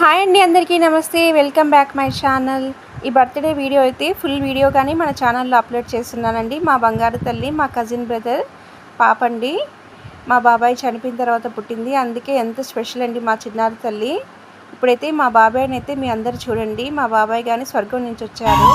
Hi అండి అందరికీ నమస్తే. వెల్కమ్ బ్యాక్ మై ఛానల్ ఈ బర్త్డే వీడియో అయితే ఫుల్ వీడియో కానీ మన ఛానల్లో అప్లోడ్ చేస్తున్నానండి. మా బంగారు తల్లి మా కజిన్ బ్రదర్ పాప అండి. మా బాబాయ్ చనిపోయిన తర్వాత పుట్టింది. అందుకే ఎంత స్పెషల్ అండి మా చిన్నారి తల్లి. ఇప్పుడైతే మా బాబాయ్ని అయితే మీ అందరు చూడండి. మా బాబాయ్ కానీ స్వర్గం నుంచి వచ్చారు.